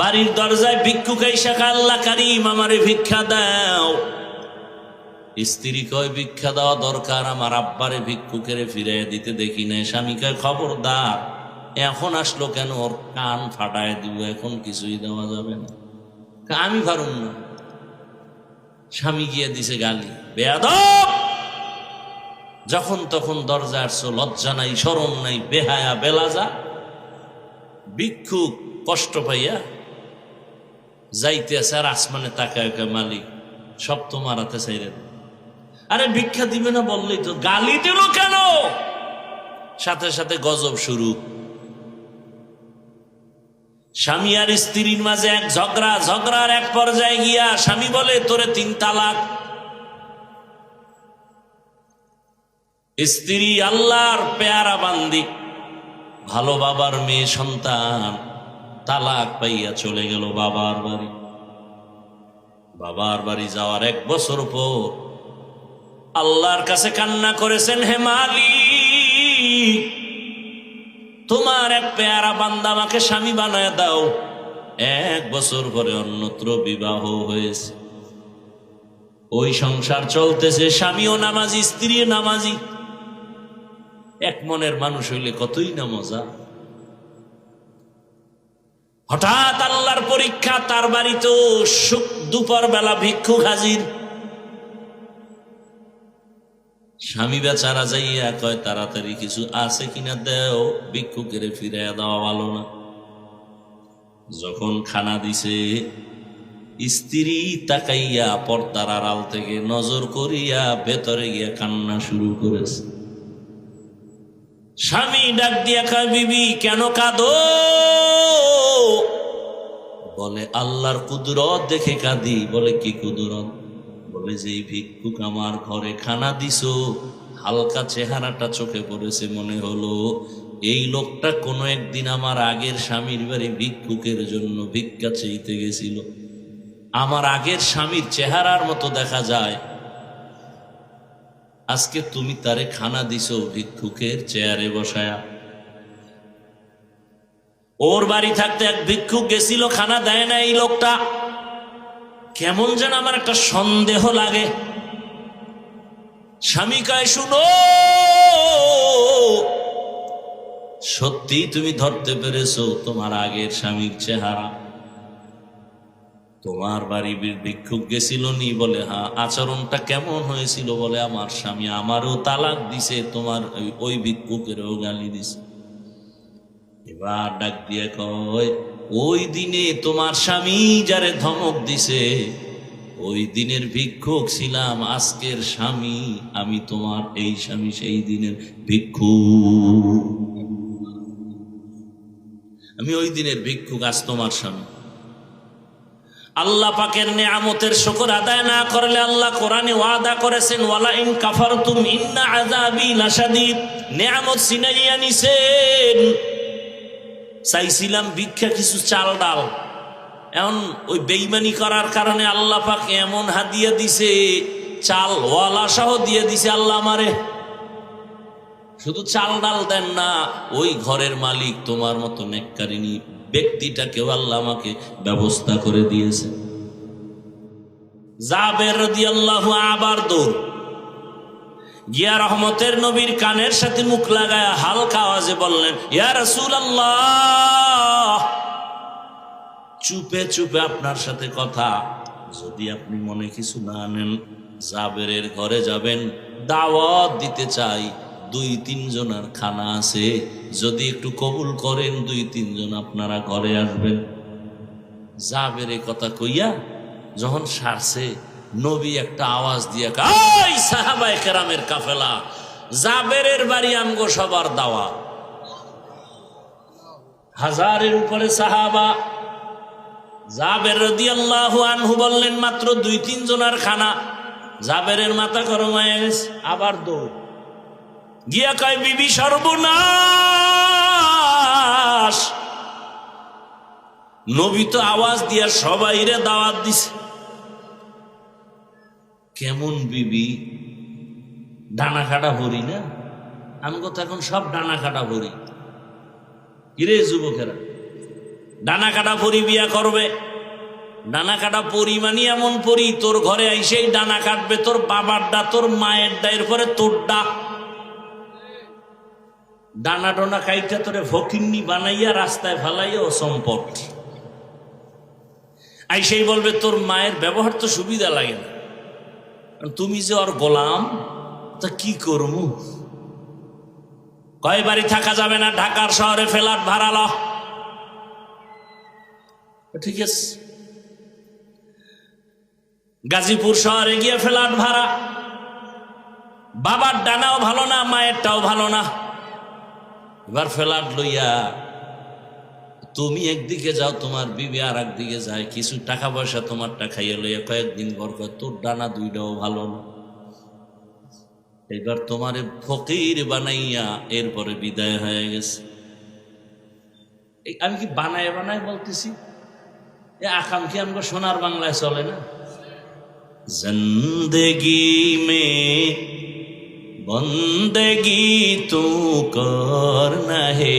বাড়ির দরজায় ভিক্ষুক শাখা আল্লাহ কারিম, আমারে ভিক্ষা দাও। স্ত্রী কয়, ভিক্ষা দেওয়া দরকার, আমার আব্বারে ভিক্ষুকের ফিরে দিতে দেখি না স্বামী কয়, খবরদার, এখন আসলো কেন? ওর কান ফাটায় দিব, এখন কিছুই দেওয়া যাবে না। আমি পারুম না। স্বামী গিয়ে দিছে গালি, বেয়াদব! যখন তখন দরজা আসছো, লজ্জা নাই সরম নাই, বেহায়া, বেলাজা। ভিক্ষুক কষ্ট পাইয়া যাইতে আছে আর আসমানে তাকায় কয়, মালিক সব তো মারাতে চাইরে আরে ভিক্ষা দিবে না বললেই তো গালি দিল কেন? সাথে সাথে গজব শুরু। স্বামী আর স্ত্রীর মাঝে এক ঝগড়া ঝগড়ার এক পর্যায়ে গিয়া স্বামী বলে তোরে তিন তালাক। স্ত্রী আল্লাহর পেয়ারা বান্দি ভালো বাবার মেয়ে সন্তান। তালাক পাইয়া চলে গেল বাবার বাড়ি। বাবার বাড়ি যাওয়ার এক বছর পর আল্লাহর কাছে কান্না করেছেন, হে মালিক, তোমার এক পেয়ারা বান্দা আমাকে স্বামী বানায় দাও। এক বছর পরে অন্যত্র বিবাহ হয়েছে। ওই সংসার চলতেছে, স্বামীও নামাজি, স্ত্রীও নামাজি। এক মনের মানুষ হইলে কতই না মজা। হঠাৎ আল্লাহর পরীক্ষা, তার বাড়িতেও দুপুর বেলা ভিক্ষুক হাজির। স্বামী বেচারা যাইয়া কয়, তাড়াতাড়ি কিছু আছে কিনা দেও, ভিক্ষুকের ফিরে দেওয়া ভালো না। যখন খানা দিছে, স্ত্রী তাকাইয়া পর্দার আড়াল থেকে নজর করিয়া ভেতরে গিয়া কান্না শুরু করেছে। স্বামী ডাক দিয়া কয়, বিবি, কেন কাঁদো? বলে, আল্লাহর কুদরত দেখে কাঁদি। বলে, কি কুদরত? বলে যে এই ভিক্ষুক আমার ঘরে খানা দিছো, হালকা চেহারাটা চোখে পড়েছে মনে হলো, এই লোকটা কোনো একদিন আমার আগের স্বামীর বাড়ি ভিক্ষুকের জন্য ভিক্ষা চেইতে গেছিল। আমার আগের স্বামীর চেহারার মতো দেখা যায়। আজকে তুমি তারে খানা দিছো ভিক্ষুকের চেয়ারে বসায়া। ওর বাড়ি থাকতে এক ভিক্ষুক গেছিল, খানা দেয় না এই লোকটা। কেমন যেন আমার একটা সন্দেহ লাগে। স্বামী কায়, শুনো সত্যি তুমি ধরতে পেরেছ তোমার আগের স্বামীর চেহারা। তোমার বাড়ি ভিক্ষুক গেছিল নি বলে হ্যাঁ আচরণটা কেমন হয়েছিল বলে আমার স্বামী আমারও তালাক দিছে, তোমার ওই- ওই ভিক্ষুকেরও গালি দিছে। এবার ডাক দিয়ে কয়, ওই দিনে তোমার স্বামী যারে ধমক দিছে, ওই দিনের ভিক্ষুক ছিলাম, আজকের স্বামী, আমি তোমার এই স্বামী সেই দিনের ভিক্ষুক। আমি ওই দিনের ভিক্ষুক, আজ তোমার স্বামী। আল্লাহ পাকের নেয়ামতের শুকর আদায় না করলে আল্লাহ কোরআনে ওয়াদা করেছেন ওয়ালা ইন কাফারতুম ইন্না আযাবি লাশাদীদ। নেয়ামত সিনাইয়া নিছেন। চাইছিলাম ভিক্ষা কিছু চাল ডাল। এখন ওই বেইমানি করার কারণে আল্লাহ পাক এমন হাদিয়া দিছে, চাল ওয়ালা সহ দিয়ে দিছে আল্লাহ আমারে। শুধু চাল ডাল দেন না, ওই ঘরের মালিক তোমার মতো নেককারিনী ব্যক্তিটাকেও আল্লাহ আমাকে ব্যবস্থা করে দিয়েছে। জাবের আল্লাহ আবার দৌড়। গিয়া রহমতের নবীর কানের সাথে মুখ লাগায় হালকা আওয়াজে বললেন, ইয়া রাসূলুল্লাহ। চুপে চুপে আপনার সাথে কথা। যদি আপনি মনে কিছু না আনেন, জাবেরের ঘরে যাবেন, দাওয়াত দিতে চাই, দুই তিনজনের খানা আছে, যদি একটু কবুল করেন, দুই তিনজন আপনারা ঘরে আসবেন। জাবের কথা কইয়া যখন সারছে নবী একটা আওয়াজ দিয়ে কাই সাহাবায়ে কেরামের কাফেলা, জাবেরের বাড়ি আমগো সবার দাওয়া। হাজারের উপরে সাহাবা, জাবের রাদিয়াল্লাহু আনহু বললেন, মাত্র দুই তিন জনের খানা। জাবেরের মাথা গরম আবার দৌড়। গিয়া কয়, বিবি সর্বনাশ। নবী তো আওয়াজ দিয়া সবাইরে দাওয়াত দিছে। কেমন বিবি? ডানা কাটা ভরি না? আমি তো এখন সব ডানা কাটা ভরি। কিরে যুবকেরা? ডানা কাটা পরি বিয়া করবে? ডানা কাটা পরি মানে এমন পরি, তোর ঘরে আইসেই ডানা কাটবে, তোর বাবার ডা তোর মায়েরটা এরপরে তোর ডা ডানা ডোনা কাইটা তোরে ফকিন্নি বানাইয়া, রাস্তায় ফালাইয়া ও আইসেই বলবে, তোর মায়ের ব্যবহার তো সুবিধা লাগে না। তুমি যে ওর গোলাম তা কি করব কয় বাড়ি থাকা যাবে না, ঢাকার শহরে ফ্ল্যাট ভাড়া ল। ঠিক আছে। গাজীপুর শহরে গিয়ে ফ্ল্যাট ভাড়া। বাবার ডানাও ভালো না, মায়েরটাও ভালো না। এবার ফ্ল্যাট লইয়া তুমি একদিকে যাও, তোমার বিবি আর একদিকে যায়। কিছু টাকা পয়সা তোমারটা খাইয়ে লইয়া কয়েকদিন পর কয় তোর ডানা দুইটাও ভালো না। এবার তোমার ফকির বানাইয়া এরপরে বিদায় হয়ে গেছে। আমি কি বানায় বানায় বলতেছি? এ আকাম কি আমাকে সোনার বাংলায় চলে না? জিন্দগি মে বন্দগি তু কর না হে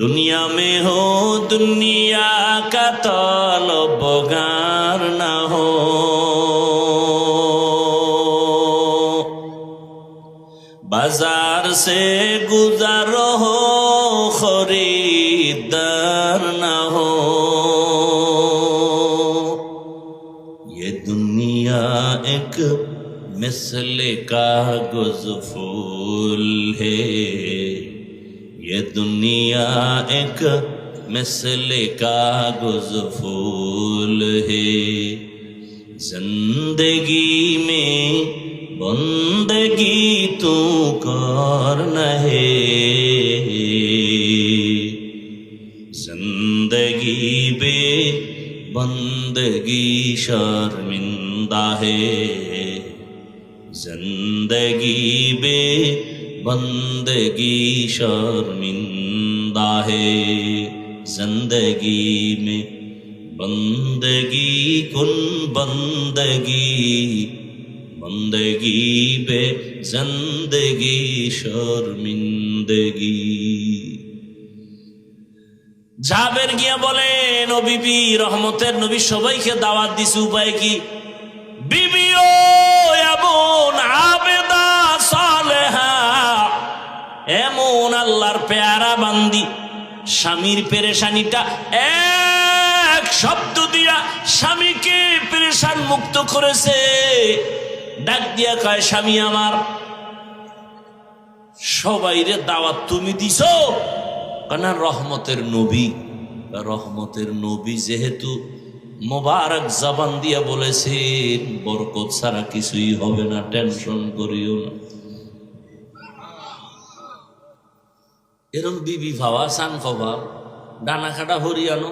दुनिया में हो दुनिया का तलबगार न हो बाजार से गुजरो हो खरीदार न हो ये दुनिया एक मिसल कागज फूल है ये दुनिया एक मिसल कागज़ फूल है। ज़िंदगी में बंदगी तू कर ज़िंदगी बे बंदगी शर्मिंदा है। ज़िंदगी बे বন্দগি শর্মিন্দা হে জন্দগি মে বন্দগি কন বন্দগি বন্দগি পে জন্দগি শর্মিন্দগি ঝাবের গিয়া বলে নবীবি রহমতের নবী সবাইকে দাওয়াত দিছে, উপায় কি? বিবি, ও আবন আল্লাহর পেয়ারা বান্দি। স্বামীর পেরেশানিটা এক শব্দ দিয়া স্বামীকে পেরেশান মুক্ত করেছে। ডাক দিয়া কয়, স্বামী আমার সবাইরে দাওয়াত তুমি দিছ? কেনা রহমতের নবী। রহমতের নবী যেহেতু মোবারক জবান দিয়া বলেছেন, বরকত ছাড়া কিছুই হবে না, টেনশন করিও না। এরম বিবি ভাবা, সান খাওয়া ডানা খাটা হরিয়ানো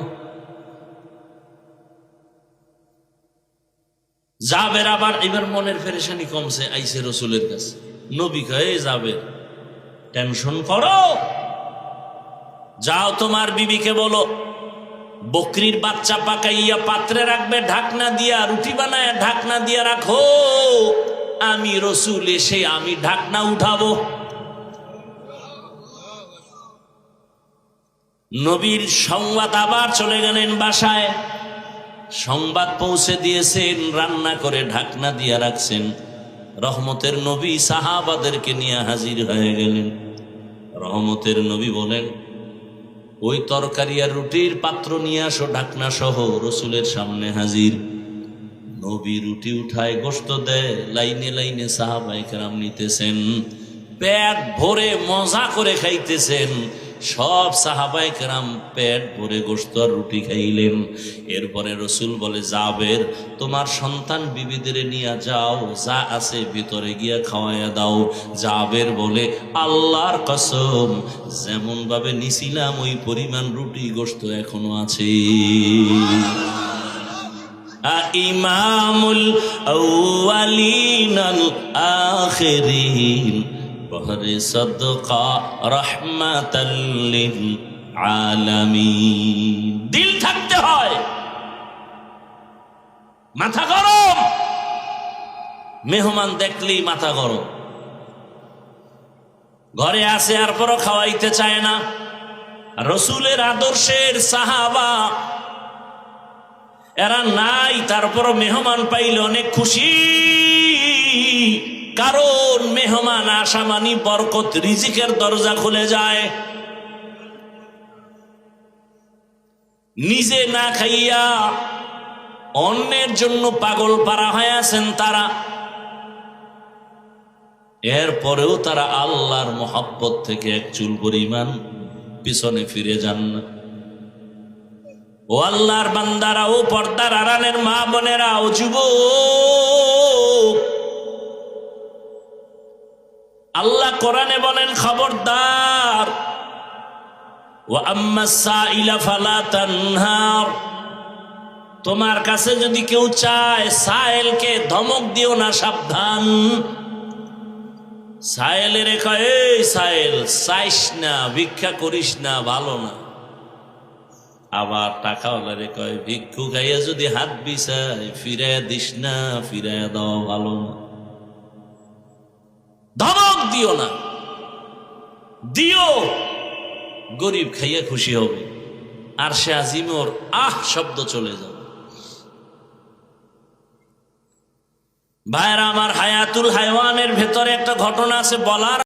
যাবের আবার এবার মনের ফেরেশানি কমছে আইসে রসুলের কাছে। নবী কয়ে যাবে টেনশন করো। যাও তোমার বিবিকে বলো, বকরির বাচ্চা পাকাইয়া পাত্রে রাখবে, ঢাকনা দিয়া, রুটি বানায় ঢাকনা দিয়া রাখো। আমি রসুল এসে আমি ঢাকনা উঠাবো। নবীর সংবাদ আবার চলে গেলেন বাসায়। সংবাদ পৌঁছে দিয়েছেন, রান্না করে ঢাকনা দিয়া রাখছেন। রহমতের নবী সাহাবাদেরকে নিয়ে হাজির হয়ে গেলেন। রহমতের নবী বলেন, ওই তরকারি আর রুটির পাত্র নিয়ে আসো, ঢাকনা সহ, রসুলের সামনে হাজির। নবী রুটি উঠায় গোস্ত দেয়, লাইনে লাইনে সাহাবাই কেরাম নিতেছেন। পেট ভরে মজা করে খাইতেছেন। সব সাহাবাই কেরাম পেট ভরে গোস্ত আর রুটি খাইলেন। এরপরে রসুল বলে যাবের তোমার সন্তান বিবিদের নিয়ে যাও, যা আছে ভিতরে গিয়া খাওয়াইয়া দাও। যাবের বলে, আল্লাহর কসম যেমন ভাবে নিছিলাম, ওই পরিমাণ রুটি গোস্ত এখনও আছে। ইমামুল আউয়ালিনাল আখিরিন। বহরে সদকা রহমাতাল্লিল আলামিন। দিল থাকতে হয়। মাথা গরম। মেহমান দেখলেই মাথা গরম। ঘরে আসে আর পরও খাওয়াইতে চায় না। রসুলের আদর্শের সাহাবা। এরা নাই তারপর মেহমান পাইলে অনেক খুশি। কারণ মেহমান আসা মানি বরকত রিজিকের দরজা খুলে যায়। নিজে না খাইয়া অন্যের জন্য পাগল পারা হয়ে আছেন তারা। এরপরেও তারা আল্লাহর মহাব্বত থেকে এক চুল পরিমাণ পিছনে ফিরে যান। না ও আল্লাহর বান্দারা ও পর্দার আড়ালের মা বোনেরা, ও যুব আল্লাহ কোরআনে বলেন, খবরদার। তোমার কাছে যদি কেউ চায়, সায়েলকে ধমক দিও না, সাবধান। সায়েলের কয়, এই চাইস না, ভিক্ষা করিস না, ভালো না। আবার টাকা ওলারে কয়, ভিক্ষু খাইয়া যদি হাত বিছায় ফিরে দিস না ফিরে দাও, ভালো না। ধমক দিও না। দিও। গরিব খাইয়া খুশি হবে। আর সে আজিমর আহ শব্দ চলে যাবে। ভাইরা, আমার হায়াতুল হাইওয়ানের ভেতরে একটা ঘটনা আছে, বলার